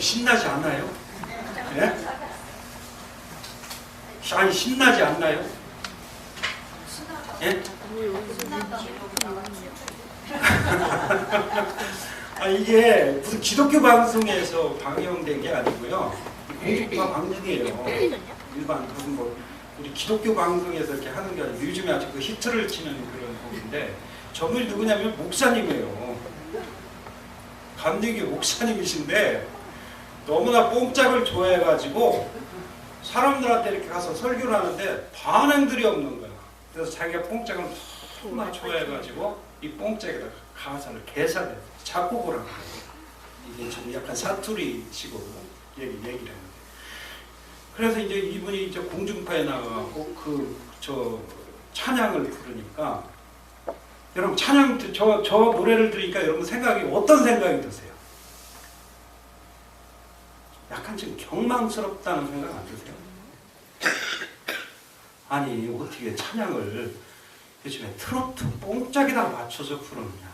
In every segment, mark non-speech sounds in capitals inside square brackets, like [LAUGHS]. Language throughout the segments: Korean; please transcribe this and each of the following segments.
신나지 않나요? 예? 아니 신나지 않나요? 예? 아 이게 무슨 기독교 방송에서 방영된 게 아니고요. 공중파 방송이에요. 일반 무슨 뭐 우리 기독교 방송에서 이렇게 하는 게 아니고 요즘에 아주 그 히트를 치는 그런 곡인데 저분이 누구냐면 목사님이에요. 감리교 목사님이신데 너무나 뽕짝을 좋아해가지고 사람들한테 이렇게 가서 설교를 하는데 반응들이 없는 거야. 그래서 자기가 뽕짝을 너무나 좋아해가지고 이 뽕짝에다 가사를 개사를 작곡을 한 거예요. 이게 좀 약간 사투리 식으로 얘기, 얘기를 했는데. 그래서 이제 이분이 이제 공중파에 나가고 그 저 찬양을 부르니까 여러분 찬양 저, 저 노래를 들으니까 여러분 생각이 어떤 생각이 드세요? 약간 좀 경망스럽다는 생각 안 드세요? [LAUGHS] 아니 어떻게 찬양을 요즘에 트로트 뽕짝에다 맞춰서 부르느냐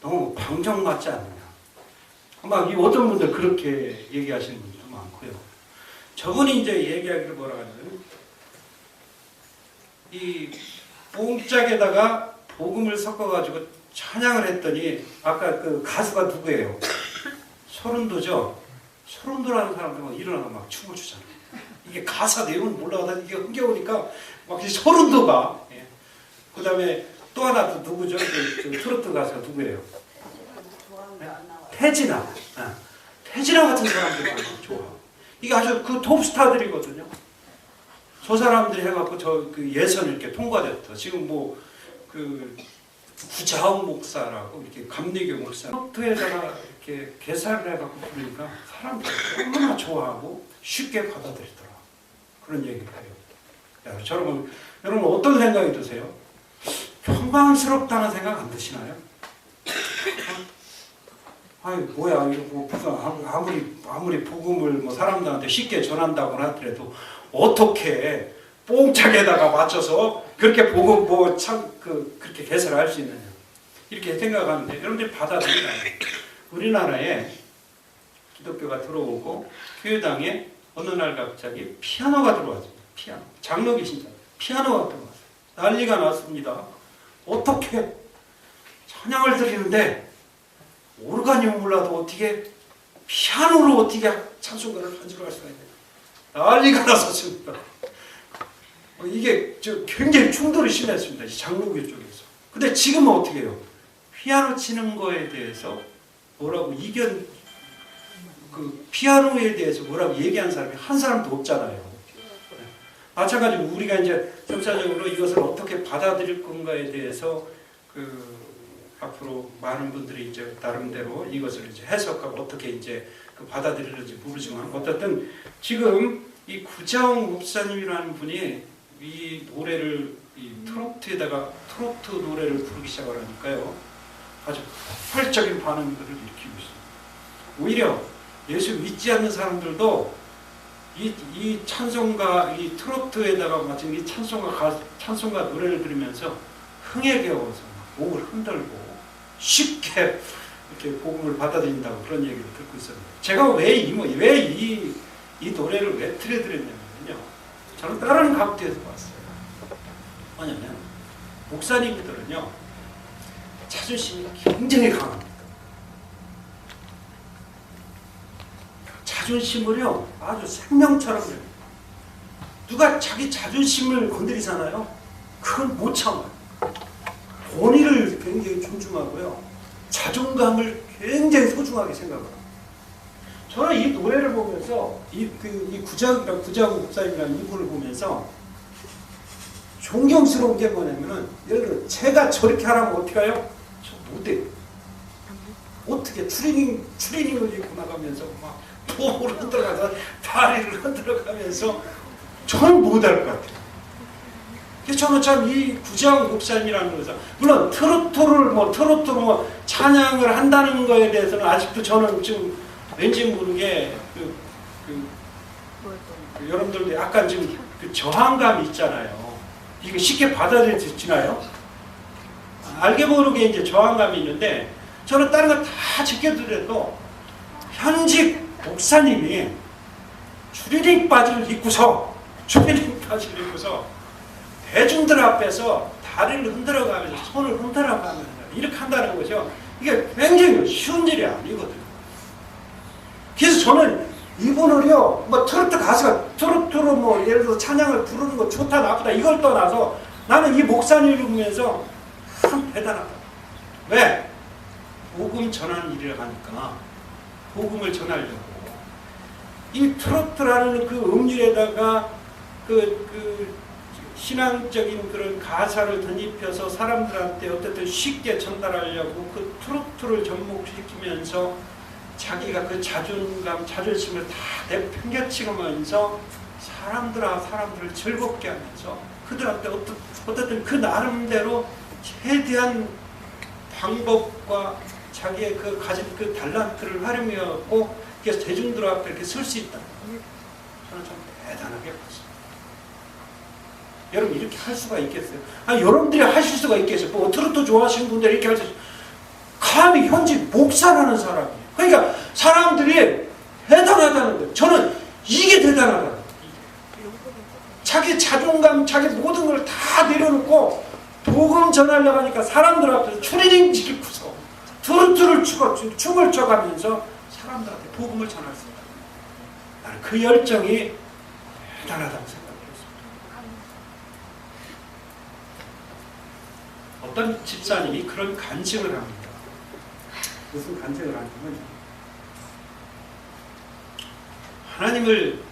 너무 방정 맞지 않느냐 아마 이 어떤 분들 그렇게 얘기하시는 분들도 많고요 저분이 이제 얘기하기를 뭐라 하냐면 이 뽕짝에다가 복음을 섞어가지고 찬양을 했더니 아까 그 가수가 누구예요? [LAUGHS] 소른도죠? 소름돋아하는 사람들은 일어나서 막 춤을 추잖아요. 이게 가사 내용은 몰라도 이게 흥겨우니까 막 소름 돋아. 예. 그 다음에 또 하나 또 누구죠? 그, 그 트로트 가수가 누구예요? 태진아. 아, 태진아 같은 사람들 많이 좋아. 이게 아주 그 톱스타들이거든요. 저 사람들이 해갖고 저 그 예선 이렇게 통과됐다. 지금 뭐 그 구자원 목사라고 이렇게 감리교 목사 트로트에다가 이렇게 개사를 해갖고 부르니까 사람들이 너무나 좋아하고 쉽게 받아들이더라. 그런 얘기를 해요. 야, 여러분, 여러분 어떤 생각이 드세요? 평강스럽다는 생각 안 드시나요? 아니 뭐야 이거 뭐 아무리 아무리 복음을 뭐 사람들한테 쉽게 전한다고 하더라도 어떻게 뽕짝에다가 맞춰서 그렇게 복음 뭐참그 그렇게 개설을 할수 있느냐 이렇게 생각하는데 여러분들이 받아들이나요? 우리나라에 기독교가 들어오고 교회당에 어느 날 갑자기 피아노가 들어왔습니다. 피아노 장로 계 신자 피아노가 들어왔어요. 난리가 났습니다. 어떻게 찬양을 드리는데 오르간이 몰라도 어떻게 피아노로 어떻게 찬송가를 반주할 수가 있냐 난리가 났었습니다. 어, 이게 저 굉장히 충돌이 심했습니다. 이 장로교 쪽에서. 근데 지금은 어떻게 해요? 피아노 치는 거에 대해서 뭐라고 이견 그 피아노에 대해서 뭐라고 얘기한 사람이 한 사람도 없잖아요. 마찬가지로 우리가 이제 점차적으로 이것을 어떻게 받아들일 건가에 대해서 그 앞으로 많은 분들이 이제 나름대로 이것을 이제 해석하고 어떻게 이제 그 받아들일지 모르지만 어쨌든 지금 이 구자홍 목사님이라는 분이 이 노래를 이 트로트에다가 트로트 노래를 부르기 시작하니까요 아주 폭발적인 반응들을 일으키고 있습니다. 오히려 예수 믿지 않는 사람들도 이, 이 찬송가, 이 트로트에다가 맞춘 이 찬송가, 가, 찬송가 노래를 들으면서 흥에 겨워서 목을 흔들고 쉽게 이렇게 복음을 받아들인다고 그런 얘기를 듣고 있었는데 제가 왜 이 왜이 이 노래를 왜 틀어드렸냐면요 저는 다른 각도에서 봤어요. 뭐냐면 목사님들은요 자존심이 굉장히 강합니다. 자존심을요 아주 생명처럼 누가 자기 자존심을 건드리잖아요. 그건 못 참아요. 본의를 굉장히 존중하고요. 자존감을 굉장히 소중하게 생각합니다. 저는 이 노래를 보면서 이, 그, 이 구장, 구장 목사님이라는 이분을 보면서 존경스러운 게 뭐냐면은 예를 들어 제가 저렇게 하라면 어떻게 해요? 저 못해요. 어떻게 추리닝, 추리닝을 입고 나가면서 막 몸을 흔들어가서 다리를 흔들어가면서 저는 못할 것 같아요. 저는 참 이 구장 목사님이라는 것은 물론 트로트를 뭐 트로트로 뭐 찬양을 한다는 거에 대해서는 아직도 저는 지금 왠지 모르게 그, 그, 그 여러분들도 약간 지금 그 저항감이 있잖아요. 이거 쉽게 받아들여지나요? 알게 모르게 이제 저항감이 있는데 저는 다른 거 다 지켜드려도 현직 목사님이 추리닝 바지를 입고서 추리닝 바지를 입고서 대중들 앞에서 다리를 흔들어가면서 손을 흔들어가면서 이렇게 한다는 거죠. 이게 굉장히 쉬운 일이 아니거든요. 그래서 저는 이분을요, 뭐 트로트 가수가 트로트로 뭐 예를 들어 찬양을 부르는 거 좋다 나쁘다 이걸 떠나서 나는 이 목사님을 보면서 참 대단하다. 왜? 복음 전하는 일이라 하니까 복음을 전하려고 이 트로트라는 그 음률에다가 그, 그 신앙적인 그런 가사를 덧입혀서 사람들한테 어쨌든 쉽게 전달하려고 그 트로트를 접목시키면서 자기가 그 자존감, 자존심을 다 내팽개치면서 사람들과 사람들을 즐겁게 하면서 그들한테 어떤, 어쨌든 그 나름대로 최대한 방법과 자기의 그 가진 그 달란트를 활용해갖고 그래서 대중들 앞에 이렇게 설 수 있다. 저는 좀 대단하게 봤어요. 여러분 이렇게 할 수가 있겠어요? 아니 여러분들이 하실 수가 있겠어요? 뭐 트로트 좋아하시는 분들 이렇게 할 수, 감히 현지 목사라는 사람이에요. 그러니까 사람들이 대단하다는 거예요. 저는 이게 대단하다. 자기 자존감, 자기 모든 걸 다 내려놓고 복음 전하려고 하니까 사람들 앞에서 추리닝 지키고서 트로트를 추고 춤을 춰가면서 사람들한테 복음을 전할 수 있다. 나는 그 열정이 대단하다고 생각했습니다. 어떤 집사님이 그런 간증을 합니다. 무슨 간증을 하냐면 하나님을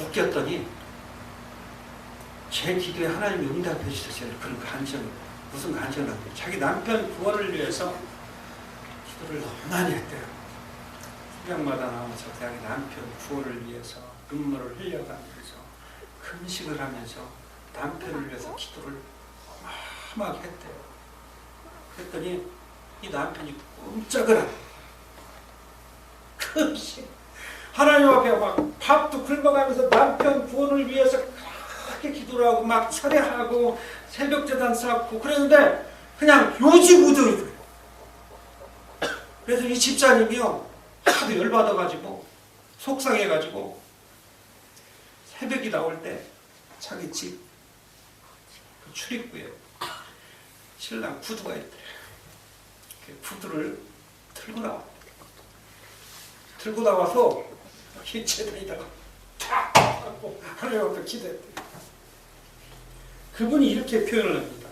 웃겼더니 제 기도에 하나님이 응답해 주셨어요. 그런 간증을 무슨 간증을 합니까? 자기 남편 구원을 위해서 기도를 너무 많이 했대요. 수양마다 나와서 자기 남편 구원을 위해서 눈물을 흘려가면서 금식을 하면서 남편을 위해서 기도를 어마어마하게 했대요. 그랬더니 이 남편이 꼼짝을 안. 금식. 하나님 앞에 막 밥도 긁어가면서 남편 구원을 위해서 기도를 하고 막 철회하고 새벽 재단 쌓고 그랬는데 그냥 요지부동이 돼요. 그래서 이 집사님이요 하도 열받아가지고 속상해가지고 새벽이 나올 때 자기 집 출입구에 신랑 구두가. 그 구두를 들고 나와. 들고 나와서 이 재단에다가 탁 하고 앞에 기도했대. 그분이 이렇게 표현을 합니다.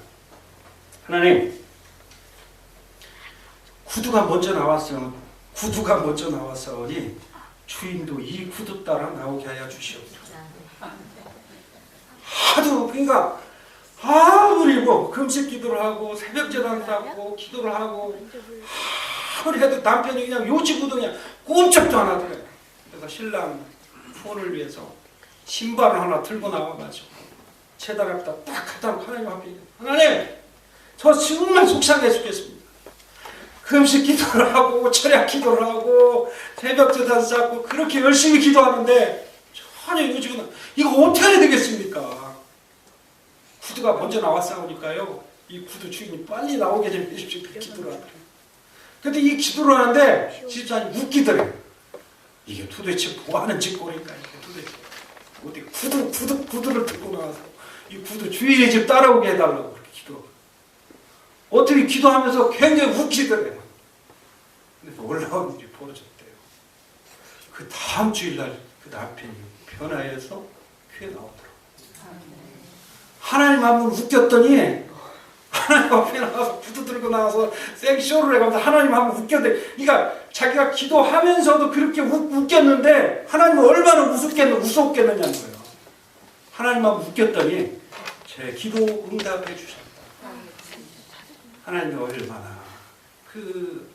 하나님, 구두가 먼저 나왔어. 구두가 먼저 나왔사오니 주인도 이 구두 따라 나오게 하여 주시옵소서. 하도 그러니까 아무리 뭐 금식 기도를 하고 새벽 재단 쌓고 기도를 하고 아무리 해도 남편이 그냥 요지부동이야 꼼짝도 안 하더래. 그래서 신랑 후원을 위해서 신발을 하나 들고 나와가지고 재단 앞에다 딱 갖다 놓고 하나님 앞에 하나님 저 정말 속상해 죽겠습니다. 금식 기도를 하고 철야 기도를 하고 새벽 재단 쌓고 그렇게 열심히 기도하는데 전혀 요지부동 이거 어떻게 해야 되겠습니까? 구두가 먼저 나왔사오니까요. 이 구두 주인이 빨리 나오게 좀 해주십시오. 그 기도를 하더래. 근데 이 기도를 하는데 집사님 웃기더래. 이게 도대체 뭐 하는 짓거리인가 이게 도대체 어디 구두 구두 구두를 들고 나와서 이 구두 주인의 집 따라오게 해달라고 그렇게 기도. 어떻게 기도하면서 굉장히 웃기더래. 그래서 올라온 일이 벌어졌대요. 그 다음 주일날 그 남편이 변화해서 교회 나오더라고. 하나님 한번 웃겼더니 하나님 앞에 나와서 구두 들고 나와서 생쇼를 해가면서 하나님 한번 웃겼는데 그러니까 자기가 기도하면서도 그렇게 웃, 웃겼는데 하나님은 얼마나 우습겠느냐는 거예요. 하나님 한번 웃겼더니 제 기도 응답해 주셨다. 하나님이 얼마나 그,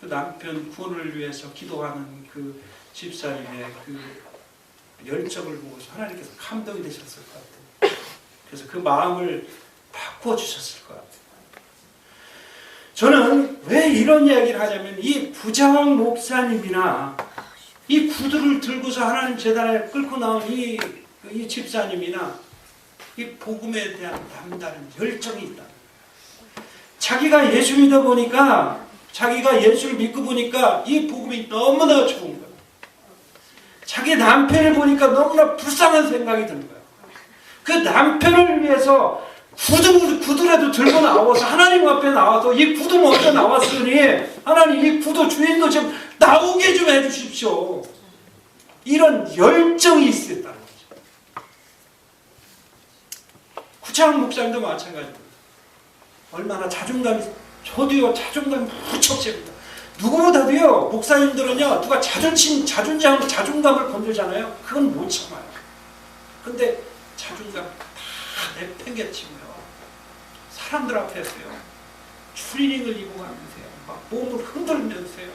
그 남편 구원을 위해서 기도하는 그 집사님의 그 열정을 보고서 하나님께서 감동이 되셨을 것 같아요. 그래서 그 마음을 바꿔주셨을 것 같아요. 저는 왜 이런 이야기를 하냐면 이 부자왕 목사님이나 이 구두를 들고서 하나님 재단에 끌고 나온 이, 이 집사님이나 이 복음에 대한 남다른 열정이 있다. 자기가 예수 믿어 보니까 자기가 예수를 믿고 보니까 이 복음이 너무나 좋은 거예요. 자기 남편을 보니까 너무나 불쌍한 생각이 드는 거예요. 그 남편을 위해서 구두, 구두라도 들고 나와서 하나님 앞에 나와서 이 구두 먼저 나왔으니 하나님 이 구두 주인도 좀 나오게 좀 해주십시오. 이런 열정이 있었다는 거죠. 구창 목사님도 마찬가지입니다. 얼마나 자존감이 저도요 자존감이 무척 셉니다. 누구보다도요 목사님들은요 누가 자존심 자존감 자존감을 건들잖아요. 그건 못 참아요. 근데 자존감 다 내팽개치고요. 사람들 앞에서요 추리닝을 입고 가면서요 막 몸을 흔들면서요.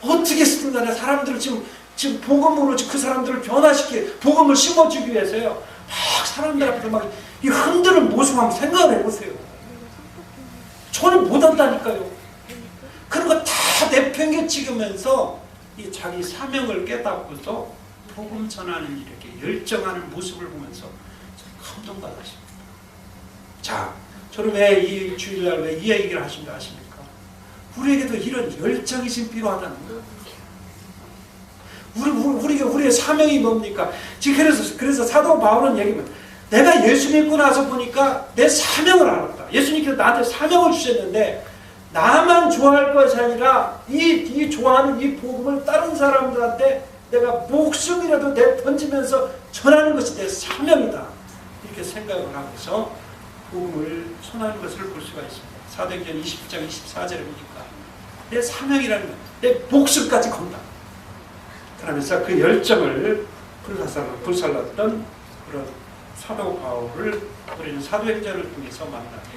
어떻게 쓰든 간에 사람들을 지금 지금 복음으로 그 사람들을 변화시키 복음을 심어주기 위해서요 막 사람들 앞에서 막 이 흔드는 모습 한번 생각을 해보세요. 저는 못한다니까요. 그런 거 다 내팽개치면서 이 자기 사명을 깨닫고서 복음 전하는 이렇게 열정하는 모습을 보면서 감동받았습니다. 자, 저는 왜 이 주일날 왜 이 얘기를 하신가 아십니까? 우리에게도 이런 열정이 지금 필요하다는 거예요. 우리, 우리, 우리의 사명이 뭡니까? 지금 그래서, 그래서 사도 바울은 얘기합니다. 내가 예수 믿고 나서 보니까 내 사명을 알았다. 예수님께서 나한테 사명을 주셨는데, 나만 좋아할 것이 아니라, 이, 이 좋아하는 이 복음을 다른 사람들한테 내가 목숨이라도 내 던지면서 전하는 것이 내 사명이다. 이렇게 생각을 하면서 복음을 전하는 것을 볼 수가 있습니다. 사도행전 20장 24절에 보니까 내 사명이라는 것, 내 목숨까지 건다. 그러면서 그 열정을 불살랐던 그런 사도 바울을 우리는 사도행전을 통해서 만나게 됩니다.